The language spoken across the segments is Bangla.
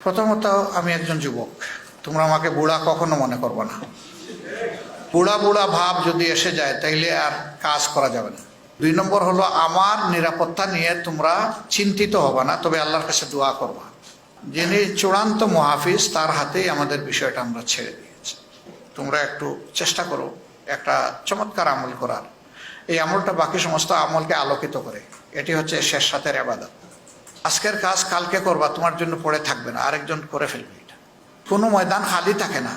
প্রথমত আমি একজন যুবক। তোমরা আমাকে বুড়া কখনো মনে করবে না। বুড়া বুড়া ভাব যদি এসে যায়, তাইলে আর কাজ করা যাবে না। দুই নম্বর হলো, আমার নিরাপত্তা নিয়ে তোমরা চিন্তিত হবে না, তবে আল্লাহর কাছে দোয়া করবা। যিনি চূড়ান্ত মহাফিজ, তার হাতেই আমাদের বিষয়টা আমরা ছেড়ে দিয়েছি। তোমরা একটু চেষ্টা করো, একটা চমৎকার আমল করার। এই আমলটা বাকি সমস্ত আমলকে আলোকিত করে। এটি হচ্ছে শেষ সাথের আবাদত। আজকের কাজ কালকে করবা, তোমার জন্য পড়ে থাকবে না, আরেকজন করে ফেলবে এটা। কোনো ময়দান খালি থাকে না।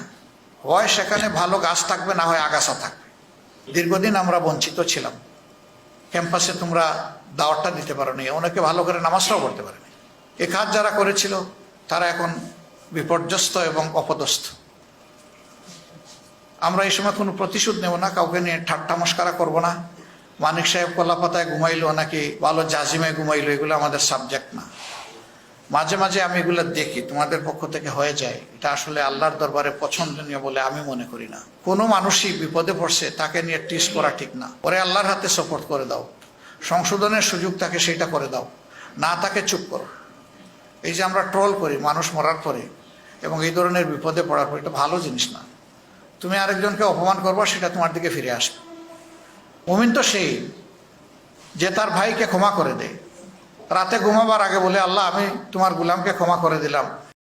হয় সেখানে ভালো গাছ থাকবে, না হয় আগাছা থাকবে। দীর্ঘদিন আমরা বঞ্চিত ছিলাম। ক্যাম্পাসে তোমরা দাওয়াতটা দিতে পারো নি অনেকে ভালো করে নামাজটাও পড়তে পারেনি। এ কাজ যারা করেছিল, তারা এখন বিপর্যস্ত এবং অপদস্থ। আমরা এই সময় কোনো প্রতিশোধ নেব না, কাউকে নিয়ে ঠাট্টা মস্কারা করব না। মানিক সাহেব কলাপাতায় ঘুমাইলো নাকি ভালো জাজিমে ঘুমাইলো, এগুলো আমাদের সাবজেক্ট না। মাঝে মাঝে আমি এগুলো দেখি, তোমাদের পক্ষ থেকে হয়ে যায়। এটা আসলে আল্লাহর দরবারে পছন্দনীয় বলে আমি মনে করি না। কোনো মানুষই বিপদে পড়ছে, তাকে নিয়ে টিস করা ঠিক না। পরে আল্লাহর হাতে সাপোর্ট করে দাও। সংশোধনের সুযোগ তাকে সেটা করে দাও। না, তাকে চুপ করো। এই যে আমরা ট্রল করি, মানুষ মরার পরে, এবং এই ধরনের বিপদে পড়ার পরে, এটা ভালো জিনিস না। তুমি আরেকজনকে অপমান করবা, সেটা তোমার দিকে ফিরে আসবে। মুমিন তো সেই যে তার ভাইকে ক্ষমা করে দেয়। রাতে ঘুমাবার আগে বলে, আল্লাহ, আমি তোমার গুলামকে ক্ষমা করে দিলাম।